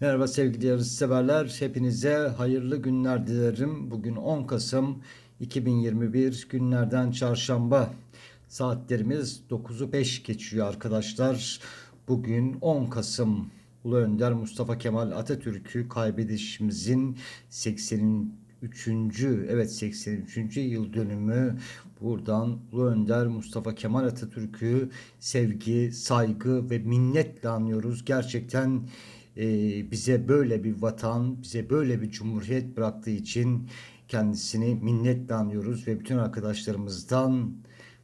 Merhaba sevgili yarışseverler. Hepinize hayırlı günler dilerim. Bugün 10 Kasım 2021 günlerden çarşamba. Saatlerimiz 9'u 5 geçiyor arkadaşlar. Bugün 10 Kasım Ulu Önder Mustafa Kemal Atatürk'ü kaybedişimizin 83. evet 83. yıl dönümü. Buradan Ulu Önder Mustafa Kemal Atatürk'ü sevgi, saygı ve minnetle anıyoruz. Gerçekten bize böyle bir vatan, bize böyle bir cumhuriyet bıraktığı için kendisini minnetle anıyoruz ve bütün arkadaşlarımızdan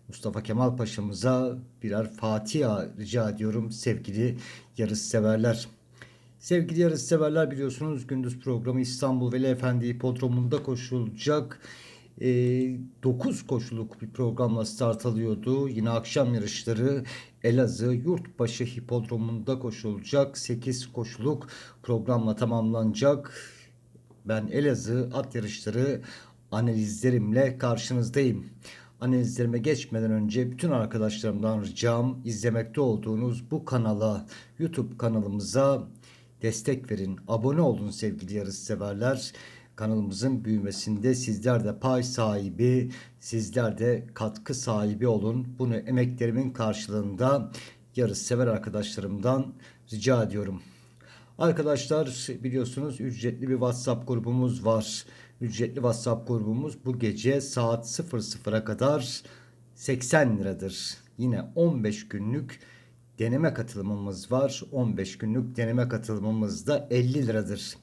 Mustafa Kemal Paşa'mıza birer Fatiha rica ediyorum sevgili yarışseverler. Sevgili yarışseverler biliyorsunuz gündüz programı İstanbul Veli Efendi Hipodromu'nda koşulacak. 9 koşuluk bir programla start alıyordu. Yine akşam yarışları Elazığ Yurtbaşı Hipodromu'nda koşulacak. 8 koşuluk programla tamamlanacak. Ben Elazığ at yarışları analizlerimle karşınızdayım. Analizlerime geçmeden önce bütün arkadaşlarımdan ricam izlemekte olduğunuz bu kanala, YouTube kanalımıza destek verin. Abone olun sevgili yarışseverler. Kanalımızın büyümesinde sizler de pay sahibi, sizler de katkı sahibi olun. Bunu emeklerimin karşılığında yarışsever arkadaşlarımdan rica ediyorum. Arkadaşlar biliyorsunuz ücretli bir WhatsApp grubumuz var. Ücretli WhatsApp grubumuz bu gece saat 00'a kadar 80 liradır. Yine 15 günlük deneme katılımımız var. 15 günlük deneme katılımımız da 50 liradır.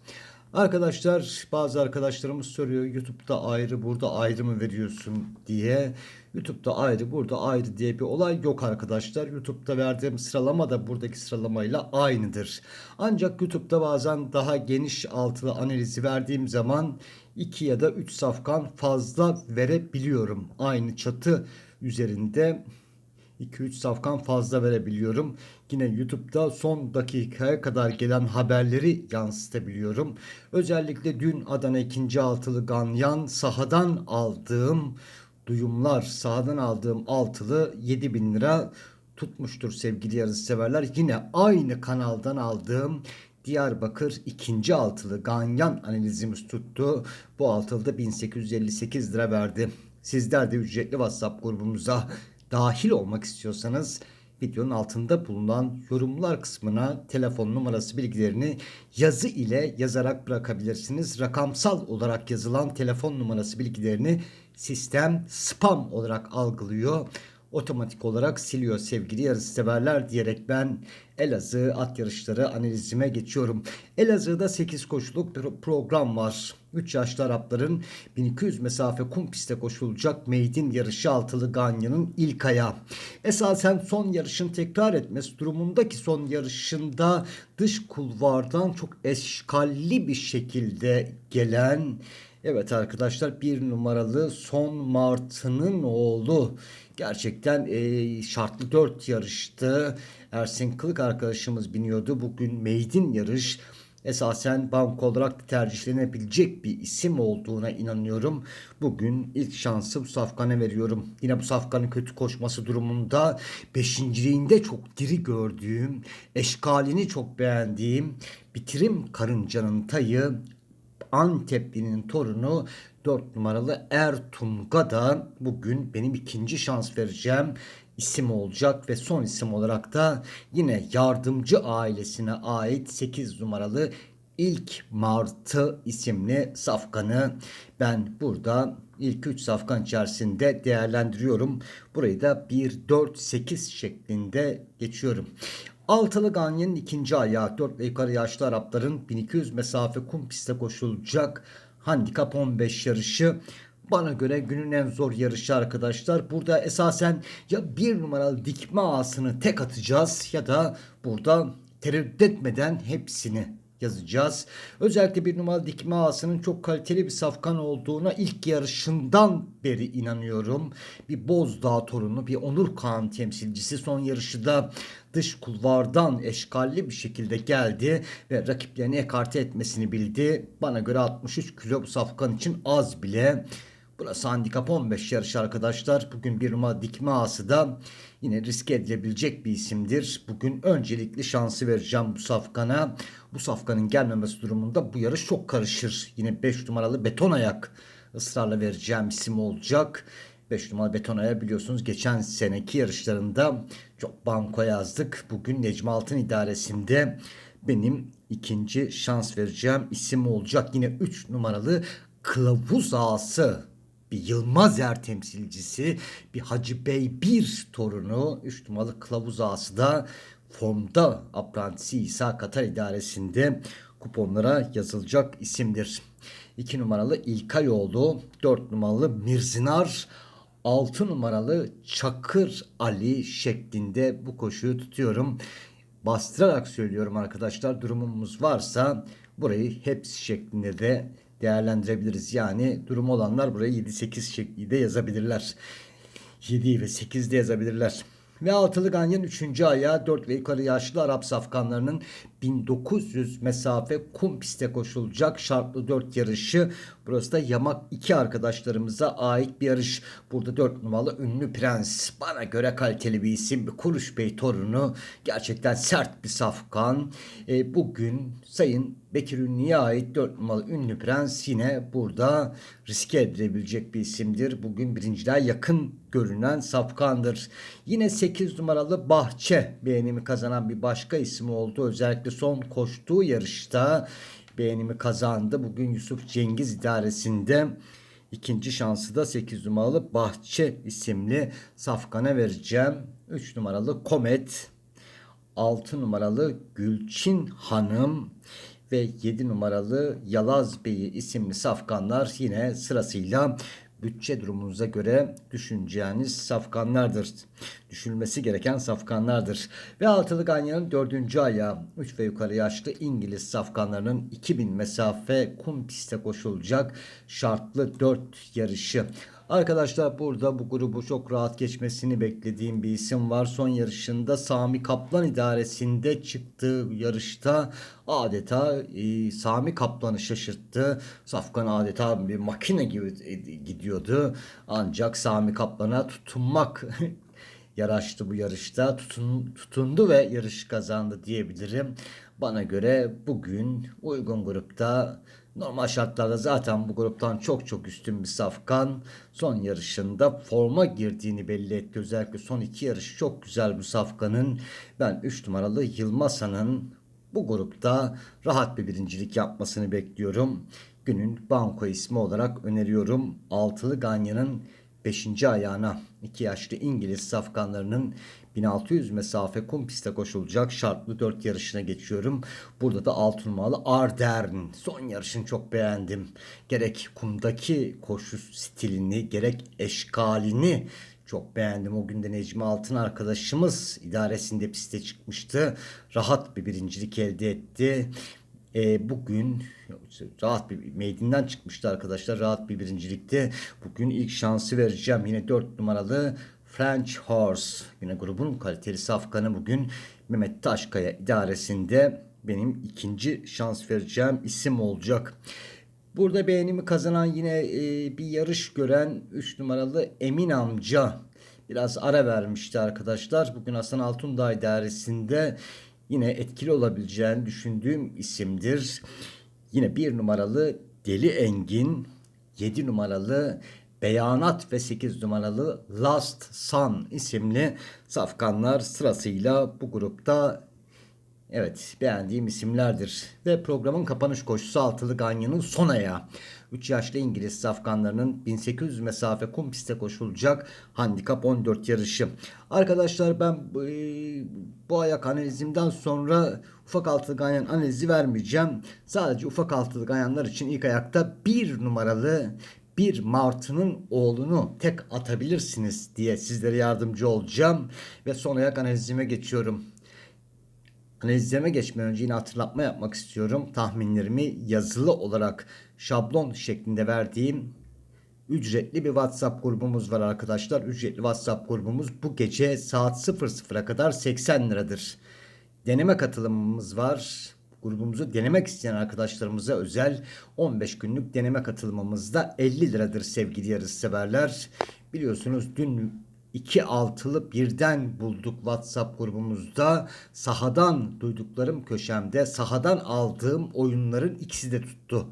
Arkadaşlar bazı arkadaşlarımız soruyor YouTube'da ayrı burada ayrı mı veriyorsun diye. YouTube'da ayrı burada ayrı diye bir olay yok arkadaşlar. YouTube'da verdiğim sıralama da buradaki sıralamayla aynıdır. Ancak YouTube'da bazen daha geniş altılı analizi verdiğim zaman 2 ya da 3 safkan fazla verebiliyorum. Aynı çatı üzerinde 2-3 safkan fazla verebiliyorum. Yine YouTube'da son dakikaya kadar gelen haberleri yansıtabiliyorum. Özellikle dün Adana 2. altılı Ganyan sahadan aldığım duyumlar, sahadan aldığım altılı 7000 lira tutmuştur sevgili yarısı severler. Yine aynı kanaldan aldığım Diyarbakır ikinci altılı Ganyan analizimiz tuttu. Bu altılıda 1858 lira verdi. Sizler de ücretli WhatsApp grubumuza dahil olmak istiyorsanız videonun altında bulunan yorumlar kısmına telefon numarası bilgilerini yazı ile yazarak bırakabilirsiniz. Rakamsal olarak yazılan telefon numarası bilgilerini sistem spam olarak algılıyor. Otomatik olarak siliyor sevgili yarışseverler diyerek ben Elazığ at yarışları analizime geçiyorum. Elazığ'da 8 koşuluk bir program var. 3 yaşlı Arapların 1200 mesafe kum pistte koşulacak meydin yarışı altılı Ganya'nın ilk ayağı. Esasen son yarışın tekrar etmesi durumundaki son yarışında dış kulvardan çok eşkalli bir şekilde gelen Evet arkadaşlar bir numaralı Son Martı'nın oğlu gerçekten e, şartlı 4 yarıştı. Ersin Kılık arkadaşımız biniyordu. Bugün meydin yarış esasen bank olarak tercihlenebilecek bir isim olduğuna inanıyorum. Bugün ilk şansı bu Safkan'a veriyorum. Yine bu Safkan'ın kötü koşması durumunda beşinciliğinde çok diri gördüğüm, eşkalini çok beğendiğim, bitirim karıncanın tayı Antepli'nin torunu 4 numaralı Ertunga da bugün benim ikinci şans vereceğim isim olacak ve son isim olarak da yine yardımcı ailesine ait 8 numaralı ilk Martı isimli safkanı ben burada ilk 3 safkan içerisinde değerlendiriyorum. Burayı da 1-4-8 şeklinde geçiyorum. Altılı Ganyan'ın ikinci ayağı 4 ve yukarı yaşlı Arapların 1200 mesafe kum pistte koşulacak handikap 15 yarışı. Bana göre günün en zor yarışı arkadaşlar. Burada esasen ya bir numaralı dikme ağasını tek atacağız ya da burada tereddüt etmeden hepsini yazacağız. Özellikle bir numaralı dikme ağasının çok kaliteli bir safkan olduğuna ilk yarışından beri inanıyorum. Bir Bozdağ torunu, bir Onur Kağan temsilcisi son yarışı da dış kulvardan eşkalli bir şekilde geldi ve rakiplerini ekarte etmesini bildi. Bana göre 63 kilo bu safkan için az bile. Burası handikap 15 yarış arkadaşlar. Bugün bir numara dikme ağası da yine riske edilebilecek bir isimdir. Bugün öncelikli şansı vereceğim bu safkana. Bu safkanın gelmemesi durumunda bu yarış çok karışır. Yine 5 numaralı beton ayak ısrarla vereceğim isim olacak. 5 numaralı betonaya biliyorsunuz geçen seneki yarışlarında çok banko yazdık. Bugün Necmi Altın idaresinde benim ikinci şans vereceğim isim olacak. Yine 3 numaralı kılavuz ağası bir Yılmaz Er temsilcisi, bir Hacı Bey bir torunu, 3 numaralı kılavuz ağası da formda aprantisi İsa Katar idaresinde kuponlara yazılacak isimdir. 2 numaralı İlkayoğlu, 4 numaralı Mirzinar, 6 numaralı Çakır Ali şeklinde bu koşuyu tutuyorum. Bastırarak söylüyorum arkadaşlar durumumuz varsa burayı hepsi şeklinde de değerlendirebiliriz. Yani durum olanlar burayı 7-8 şeklinde yazabilirler. 7 ve 8'de yazabilirler. Ve altılı ganyan 3. ayağı 4 ve yukarı yaşlı Arap safkanlarının 1900 mesafe kum piste koşulacak şartlı 4 yarışı. Burası da Yamak 2 arkadaşlarımıza ait bir yarış. Burada 4 numaralı ünlü prens. Bana göre kaliteli bir isim. Bir Kuruş Bey torunu. Gerçekten sert bir safkan. E, bugün Sayın Bekir Ünlü'ye ait 4 numaralı ünlü prens yine burada riske edilebilecek bir isimdir. Bugün birinciliğe yakın görünen safkandır. Yine 8 numaralı Bahçe beğenimi kazanan bir başka isim oldu. Özellikle son koştuğu yarışta beğenimi kazandı. Bugün Yusuf Cengiz idaresinde ikinci şansı da 8 numaralı Bahçe isimli safkana vereceğim. 3 numaralı Komet, 6 numaralı Gülçin Hanım ve 7 numaralı Yalaz Bey'i isimli safkanlar yine sırasıyla bütçe durumunuza göre düşüneceğiniz safkanlardır. Düşünülmesi gereken safkanlardır. Ve altılı ganyanın dördüncü ayağı 3 ve yukarı yaşlı İngiliz safkanlarının 2000 mesafe kum piste koşulacak şartlı 4 yarışı. Arkadaşlar burada bu grubu çok rahat geçmesini beklediğim bir isim var. Son yarışında Sami Kaplan idaresinde çıktığı yarışta adeta e, Sami Kaplan'ı şaşırttı. Safkan adeta bir makine gibi e, gidiyordu. Ancak Sami Kaplan'a tutunmak yaraştı bu yarışta. Tutun, tutundu ve yarış kazandı diyebilirim. Bana göre bugün uygun grupta normal şartlarda zaten bu gruptan çok çok üstün bir safkan. Son yarışında forma girdiğini belli etti. Özellikle son iki yarış çok güzel bu safkanın. Ben 3 numaralı Yılmaza'nın bu grupta rahat bir birincilik yapmasını bekliyorum. Günün banko ismi olarak öneriyorum. Altılı Ganya'nın 5. ayağına 2 yaşlı İngiliz safkanlarının 1600 mesafe kum piste koşulacak şartlı 4 yarışına geçiyorum. Burada da 6 numaralı Ardern. Son yarışını çok beğendim. Gerek kumdaki koşu stilini gerek eşkalini çok beğendim. O günde Necmi Altın arkadaşımız idaresinde piste çıkmıştı. Rahat bir birincilik elde etti. E, bugün rahat bir meydinden çıkmıştı arkadaşlar. Rahat bir birincilikte. Bugün ilk şansı vereceğim. Yine 4 numaralı French Horse. Yine grubun kaliteli safkanı bugün Mehmet Taşkaya idaresinde benim ikinci şans vereceğim isim olacak. Burada beğenimi kazanan yine e, bir yarış gören 3 numaralı Emin amca biraz ara vermişti arkadaşlar. Bugün Hasan Altundağ idaresinde yine etkili olabileceğini düşündüğüm isimdir. Yine bir numaralı Deli Engin, 7 numaralı Beyanat ve 8 numaralı Last Sun isimli safkanlar sırasıyla bu grupta evet beğendiğim isimlerdir. Ve programın kapanış koşusu altılı Ganyan'ın son ayağı. 3 yaşlı İngiliz safkanlarının 1800 mesafe kum piste koşulacak handikap 14 yarışı. Arkadaşlar ben e, bu ayak analizimden sonra ufak altılı ganyan analizi vermeyeceğim. Sadece ufak altılı ganyanlar için ilk ayakta bir numaralı bir martının oğlunu tek atabilirsiniz diye sizlere yardımcı olacağım. Ve son ayak analizime geçiyorum. Analizleme geçmeden önce yine hatırlatma yapmak istiyorum. Tahminlerimi yazılı olarak şablon şeklinde verdiğim ücretli bir WhatsApp grubumuz var arkadaşlar. Ücretli WhatsApp grubumuz bu gece saat 00'a kadar 80 liradır. Deneme katılımımız var. grubumuzu denemek isteyen arkadaşlarımıza özel 15 günlük deneme katılmamızda 50 liradır sevgili yarışseverler. Biliyorsunuz dün iki altılı birden bulduk WhatsApp grubumuzda. Sahadan duyduklarım köşemde sahadan aldığım oyunların ikisi de tuttu.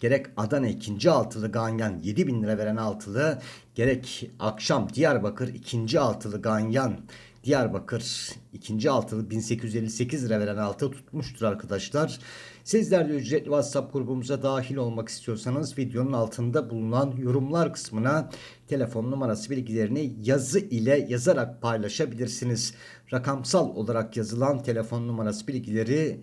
Gerek Adana ikinci altılı Ganyan 7000 lira veren altılı gerek akşam Diyarbakır ikinci altılı Ganyan Diyarbakır ikinci altılı 1858 lira veren altı tutmuştur arkadaşlar. Sizler de ücretli WhatsApp grubumuza dahil olmak istiyorsanız videonun altında bulunan yorumlar kısmına telefon numarası bilgilerini yazı ile yazarak paylaşabilirsiniz. Rakamsal olarak yazılan telefon numarası bilgileri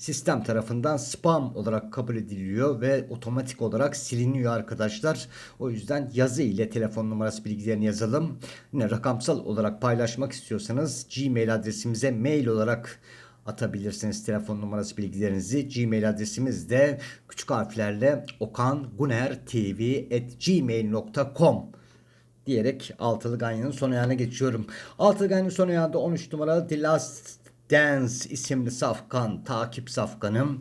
sistem tarafından spam olarak kabul ediliyor ve otomatik olarak siliniyor arkadaşlar. O yüzden yazı ile telefon numarası bilgilerini yazalım. Yine rakamsal olarak paylaşmak istiyorsanız Gmail adresimize mail olarak atabilirsiniz telefon numarası bilgilerinizi. Gmail adresimiz de küçük harflerle okangunertv@gmail.com diyerek altılı ganyanın son ayağına geçiyorum. Altılı ganyanın son ayağında 13 numaralı The Last Dance isimli safkan, takip safkanım.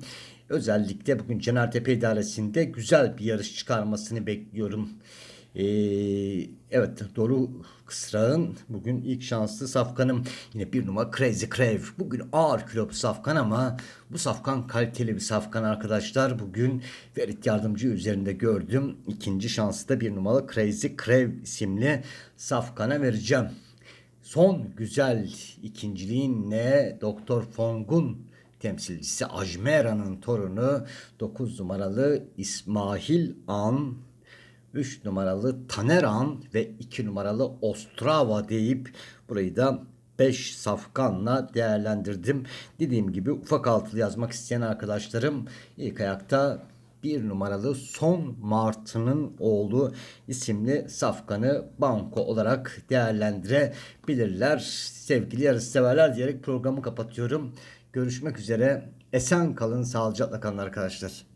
Özellikle bugün Cenartepe İdaresi'nde güzel bir yarış çıkarmasını bekliyorum. Ee, evet Doru Kısrağ'ın bugün ilk şanslı safkanım. Yine bir numara Crazy Crave. Bugün ağır kilo bir safkan ama bu safkan kaliteli bir safkan arkadaşlar. Bugün Ferit Yardımcı üzerinde gördüm. İkinci şansı da bir numaralı Crazy Crave isimli safkana vereceğim. Son güzel ikinciliğin ne? Doktor Fong'un temsilcisi Ajmera'nın torunu 9 numaralı İsmail An 3 numaralı Taner An ve 2 numaralı Ostrava deyip burayı da 5 safkanla değerlendirdim. Dediğim gibi ufak altılı yazmak isteyen arkadaşlarım ilk ayakta bir numaralı Son Martı'nın oğlu isimli safkanı banko olarak değerlendirebilirler. Sevgili yarışseverler diyerek programı kapatıyorum. Görüşmek üzere. Esen kalın, sağlıcakla kalın arkadaşlar.